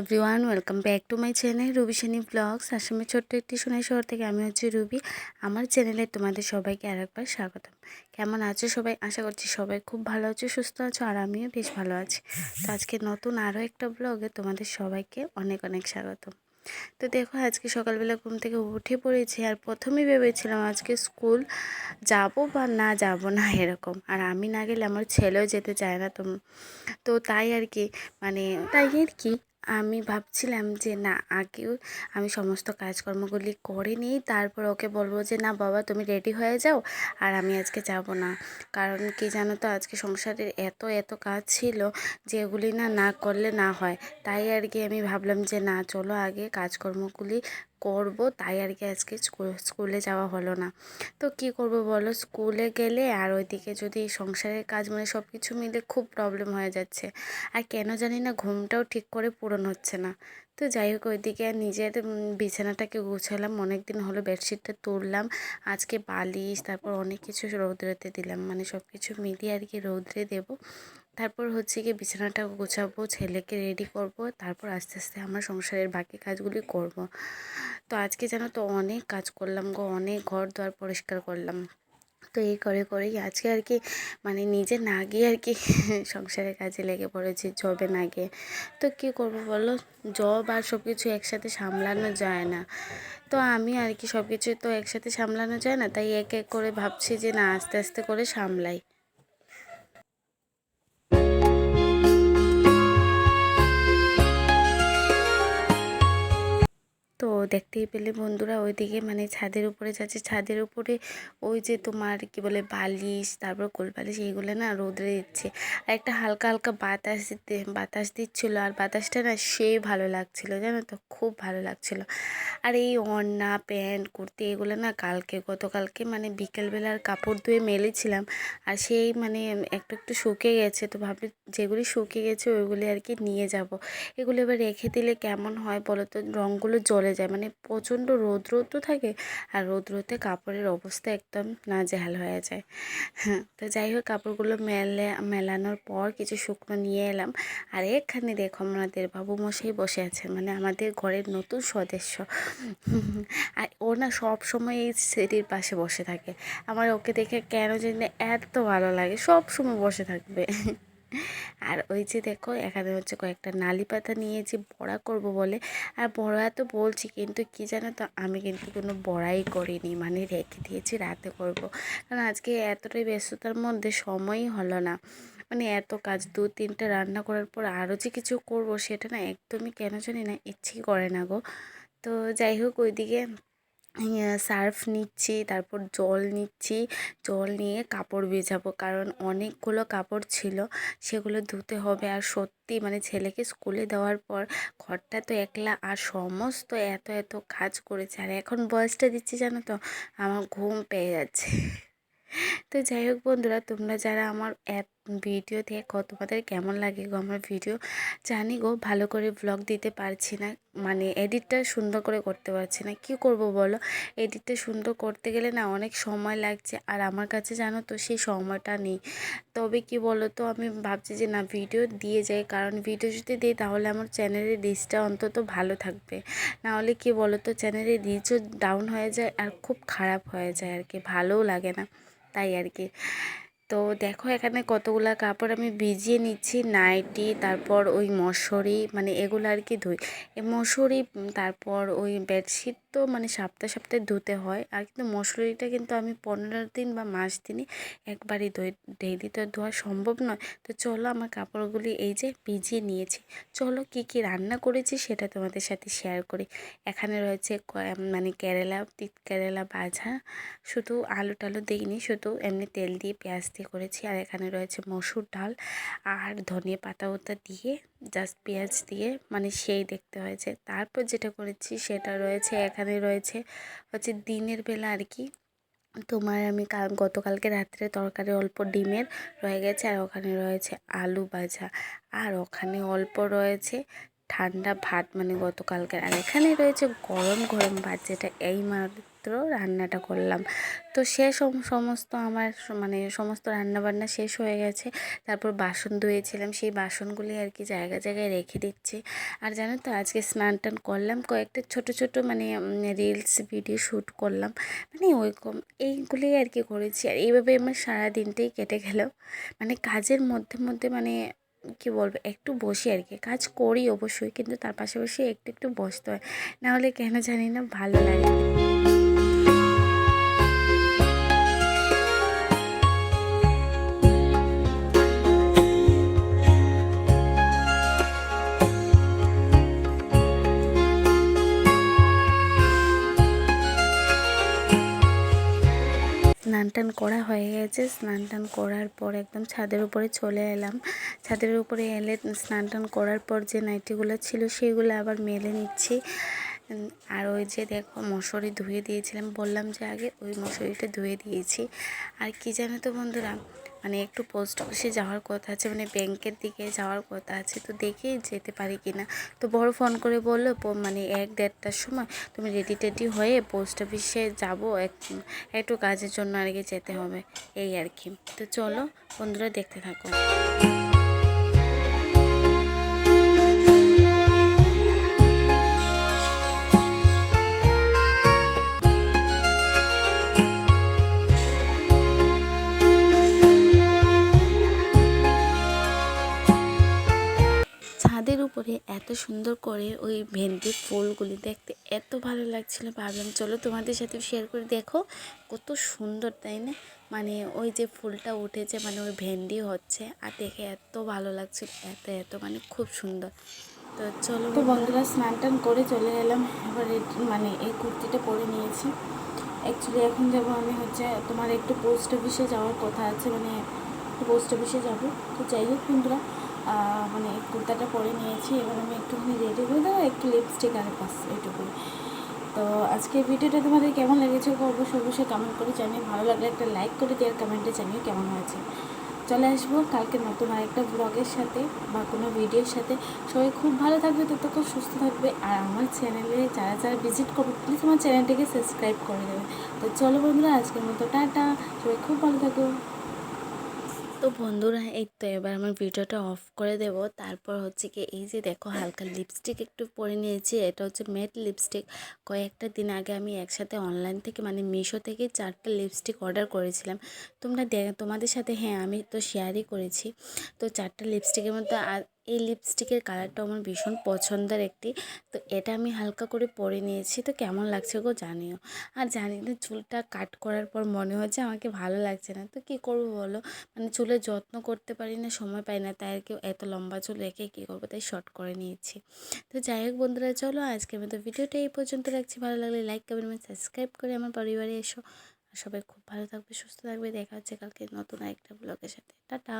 Everyone welcome back to my channel Ruby Sunny vlogs আসামের ছোট্ট একটি সোনাই শহর থেকে আমি হচ্ছি রুবি আমার চ্যানেলে তোমাদের সবাইকে আরেকবার স্বাগতম। কেমন আছো সবাই? আশা করছি সবাই খুব ভালো আছো, সুস্থ আছো, আর আমিও বেশ ভালো আছি। তো আজকে নতুন আরও একটা ব্লগে তোমাদের সবাইকে অনেক অনেক স্বাগতম। তো দেখো, আজকে সকালবেলা ঘুম থেকে উঠে পড়েছি আর প্রথমেই ভেবেছিলাম আজকে স্কুল যাব বা না যাব না এরকম। আর আমি না গেলে আমার ছেলেও যেতে চায় না তো তো তাই আর কি মানে তাই আর কি। আমি ভাবছিলাম যে, না, আগেও আমি সমস্ত কাজকর্মগুলি করে নিই, তারপর ওকে বলব যে, না, বাবা, তুমি রেডি হয়ে যাও, আর আমি আজকে যাব না। কারণ কি জানো তো, আজকে সংসারের এত এত কাজ ছিল যেগুলি না না করলে না হয়। তাই আর কি আমি ভাবলাম যে, না, চলো আগে কাজকর্মগুলি করব, তাই আর কি আজকে স্কুলে যাওয়া হলো না। তো কি করব বলো? স্কুলে গেলে আর ওইদিকে যদি সংসারের কাজ মানে সব কিছু মিলে খুব প্রবলেম হয়ে যাচ্ছে। আর কেন জানি না ঘুমটাও ঠিক করে পূরণ হচ্ছে না। তো যাই হোক, ওইদিকে নিজের বিছানাটাকে গুছালাম। অনেক দিন হলো বেডশিটটা তুললাম। আজকে বালিশ, তারপর অনেক কিছু রৌদ্রেতে দিলাম। মানে সব কিছু মিলিয়ে আর কি রৌদ্রে দেবো। তারপর হচ্ছে গিয়ে বিছানাটা গোছাবো, ছেলেকে রেডি করব। তারপর আস্তে আস্তে আমার সংসারের বাকি কাজগুলি করব। তো আজকে যেন তো অনেক কাজ করলাম গো, অনেক ঘর দুয়ার পরিষ্কার করলাম। তো এই করে করেই আজকে আর কি মানে নিজে না গিয়ে আর কি সংসারের কাজে লেগে পড়েছি জবে না গিয়ে। তো কী করব বলো? জব আর সব কিছু একসাথে সামলানো যায় না। তো আমি আর কি সব কিছু তো একসাথে সামলানো যায় না, তাই এক এক করে ভাবছি যে না, আস্তে আস্তে করে সামলাই। তো দেখতেই পেলে বন্ধুরা ওইদিকে মানে ছাদের উপরে যাচ্ছে। ছাদের উপরে ওই যে তোমার কি বলে বালিশ, তারপর কোল বালিশ এইগুলো না রোদরে দিচ্ছে। আর একটা হালকা হালকা বাতাস দিতে, বাতাস দিচ্ছিল। আর বাতাসটা না সেই ভালো লাগছিল, জানো তো? খুব ভালো লাগছিল। আর এই অন্না প্যান্ট, কুর্তি এগুলো না কালকে, গতকালকে মানে বিকেলবেলার কাপড় ধুয়ে মেলেছিলাম। আর সেই মানে একটু একটু শুকিয়ে গেছে তো ভাবলি যেগুলি শুকিয়ে গেছে ওইগুলি আর কি নিয়ে যাব। এগুলো এবার রেখে দিলে কেমন হয় বলো তো? রঙগুলো জ্বলে যায়। মানে প্রচণ্ড রৌদ্র তো থাকে আর রৌদ্রতে কাপড়ের অবস্থা একদম নাজেহাল হয়ে যায়। হ্যাঁ তো যাই হোক, কাপড়গুলো মেলে, মেলানোর পর কিছু শুকনো নিয়ে এলাম। আর এখানে দেখো আমাদের বাবু মশাই বসে আছেন মানে আমাদের ঘরের নতুন সদস্য। আর ও না সব সময় এই সিটির পাশে বসে থাকে। আমার ওকে দেখে কেন জানি এত ভালো লাগে, সব সময় বসে থাকবে। আর ওই যে দেখো, এখানে হচ্ছে কয়েকটা নালি পাতা নিয়েছি বড়া করব বলে। আর বড়া তো বলছি, কিন্তু কি জানো তো, আমি কিন্তু কোনো বড়াই করিনি মানে রেখে দিয়েছি, রাতে করব। কারণ আজকে এতটাই ব্যস্ততার মধ্যে সময়ই হলো না। মানে এত কাজ, দু তিনটে রান্না করার পর আরও যে কিছু করব, সেটা না একদমই কেন জানি না ইচ্ছেই করে না গো। তো যাই হোক, ওইদিকে সার্ফ নিচ্ছি, তারপর জল নিচ্ছি। জল নিয়ে কাপড় ভেজাবো, কারণ অনেকগুলো কাপড় ছিল, সেগুলো ধুতে হবে। আর সত্যি মানে ছেলেকে স্কুলে দেওয়ার পর ঘরটা তো একলা, আর সমস্ত এত এত কাজ করেছে। আর এখন বয়সটা দিচ্ছি জানো তো, আমার ঘুম পেয়ে যাচ্ছে। তো যাই হোক বন্ধুরা, তোমরা যারা আমার অ্যাপ ভিডিও দেখো তোমাদের কেমন লাগে গো আমার ভিডিও? জানি গো, ভালো করে ব্লগ দিতে পারছি না মানে এডিটটা সুন্দর করে করতে পারছি না। কি করব বলো? এডিটটা সুন্দর করতে গেলে না অনেক সময় লাগছে, আর আমার কাছে জানো তো সেই সময়টা নেই। তবে কি বলো তো আমি ভাবছি যে না ভিডিও দিয়ে যাই, কারণ ভিডিও যদি দিই তাহলে আমার চ্যানেলের রিচটা অন্তত ভালো থাকবে। নাহলে কি বলো তো চ্যানেলের রিচও ডাউন হয়ে যায় আর খুব খারাপ হয়ে যায় আর কি, ভালোও লাগে না, তাই আর কি। তো দেখো এখানে কতগুলা কাপড় আমি ভিজিয়ে নিচ্ছি, নাইটি, তারপর ওই মশারি মানে এগুলো আর কি ধুই। মশারি তারপর ওই বেডশিট তো মানে সপ্তাহে সপ্তাহে ধুতে হয়। আর কিন্তু মশারিটা কিন্তু আমি পনেরো দিন বা মাস দিনই একবারই ধুই ডেইলি তো ধোয়া সম্ভব নয়। তো চলো আমার কাপড়গুলি এই যে ভিজিয়ে নিয়েছি। চলো কি কি রান্না করেছি সেটা তোমাদের সাথে শেয়ার করি। এখানে রয়েছে মানে কেরালা, তিত কেরালা ভাজা। শুধু আলু টালু দিইনি, শুধু এমনি তেল দিয়ে পেঁয়াজ দিয়ে করেছি আর এখানে রয়েছে মসুর ডাল আর ধনে পাতা ওতা দিয়ে জাস্ট পেঁয়াজ দিয়ে মানে সেই দেখতে হয়েছে। তারপর যেটা করেছি সেটা রয়েছে, এখানে রয়েছে হচ্ছে দিনের বেলা আর কি। তোমার আমি কাল, গতকালকে রাত্রে তরকারি অল্প ডিমের রয়ে গেছে আর ওখানে রয়েছে আলু ভাজা। আর ওখানে অল্প রয়েছে ঠান্ডা ভাত মানে গতকালকের। আর এখানে রয়েছে গরম গরম ভাত, যেটা এই মাত্র রান্নাটা করলাম। তো সে সমস্ত আমার মানে সমস্ত রান্না বান্না শেষ হয়ে গেছে। তারপর বাসন ধুয়েছিলাম। সেই বাসনগুলি আর কি জায়গা জায়গায় রেখে দিচ্ছি। আর জানো তো, আজকে স্নান টান করলাম। কয়েকটা ছোট ছোট মানে রিলস ভিডিও শ্যুট করলাম। মানে ওইরকম এইগুলি আর কি করেছি। আর এইভাবে আমার সারা দিনটাই কেটে গেল। মানে কাজের মধ্যে মধ্যে মানে কি বলব, একটু বসি আর কি। কাজ করি অবশ্যই, কিন্তু তার পাশাপাশি একটু একটু বসতে হয়। নাহলে কেন জানি না ভালো লাগে স্নান টান করা হয়ে গেছে। স্নান টান করার পর একদম ছাদের উপরে চলে এলাম। ছাদের উপরে এলে স্নান টান করার পর যে নাইটিগুলো ছিল সেগুলো আবার মেলে নিচ্ছি। আর ওই যে দেখো মশুরি ধুয়ে দিয়েছিলাম। বললাম যে আগে ওই মশুরিটা ধুয়ে দিয়েছি। আর কি জানো তো বন্ধুরা মানে একটু পোস্ট অফিসে যাওয়ার কথা আছে মানে ব্যাংকের দিকে যাওয়ার কথা আছে, তো দেখি যেতে পারি কি না তো বড় ফোন করে বলল মানে এক দেড়টার সময় তুমি রেডি টেডি হয়ে পোস্ট অফিসে যাব, এক, একটু কাজের জন্য আর কি যেতে হবে। এই আর কি তো চলো, বন্ধুরা দেখতে থাকো। উপরে এত সুন্দর করে ওই ভেন্ডির ফুলগুলি দেখতে এত ভালো লাগছিল। ভাবলাম, চলো তোমাদের সাথে শেয়ার করে। দেখো, কত সুন্দর, তাই না? মানে ওই যে ফুলটা উঠেছে মানে ওই ভেন্ডি হচ্ছে, আর দেখে এত ভালো লাগছিল, এত এত মানে খুব সুন্দর। তো চলো তো বন্ধুরা, স্নান টান করে চলে এলাম। এবার মানে এই কুর্তিটা পরে নিয়েছি। অ্যাকচুয়ালি এখন যাব আমি হচ্ছে তোমার একটু পোস্ট অফিসে যাওয়ার কথা আছে মানে পোস্ট অফিসে যাব। তো যাই হোক বন্ধুরা মানে কুর্তাটা পরে নিয়েছি এবার আমি একটুখানি রেডি হয়ে দেবো, একটু লিপস্টিক আর বাস এইটুকুই। তো আজকে ভিডিওটা তোমাদের কেমন লেগেছে অবশ্যই অবশ্যই কমেন্ট করে জানিয়ে ভালো লাগলে একটা লাইক করে দিয়ে কমেন্টে জানিয়ে কেমন হয়েছে। চলে আসব কালকে নতুন আরেকটা ব্লগের সাথে বা কোনো ভিডিওর সাথে। সবাই খুব ভালো থাকবে, ততক্ষণ সুস্থ থাকবে আর আমার চ্যানেলে যারা যারা ভিজিট করবে প্লিজ আমার চ্যানেলটিকে সাবস্ক্রাইব করে দেবে। তো চলো বন্ধুরা, আজকের মতো টাটা, সবাই খুব ভালো থাকো। তো বন্ধুরা, এই তো এবার আমার ভিডিওটা অফ করে দেব। তারপর হচ্ছে কি এই যে দেখো, হালকা লিপস্টিক একটু পরে নিয়েছি। এটা হচ্ছে মেট লিপস্টিক কয়েকটা দিন আগে আমি একসাথে অনলাইন থেকে মানে মিশো থেকে চারটা লিপস্টিক অর্ডার করেছিলাম। তোমরা দেখ, তোমাদের সাথে হ্যাঁ আমি তো শেয়ারই করেছি। তো চারটা লিপস্টিকের মধ্যে এই লিপস্টিকের কালারটা আমার ভীষণ পছন্দের একটি। তো এটা আমি হালকা করে পরে নিয়েছি। তো কেমন লাগছে গো জানিও। আর জানি না, চুলটা কাট করার পর মনে হচ্ছে আমাকে ভালো লাগছে না। তো কী করব বলো? মানে চুলের যত্ন করতে পারি না, সময় পাই না, তাই আর কি এত লম্বা চুল রেখে কী করব? তাই শর্ট করে নিয়েছি। তো যাই হোক বন্ধুরা, চলো আজকের মতো ভিডিওটা এই পর্যন্ত রাখছি। ভালো লাগলে লাইক কমেন্ট সাবস্ক্রাইব করে আমার পরিবারে এসো। আর সবাই খুব ভালো থাকবে, সুস্থ থাকবে। দেখা হচ্ছে কালকে নতুন আরেকটা ব্লগের সাথে। টাটা!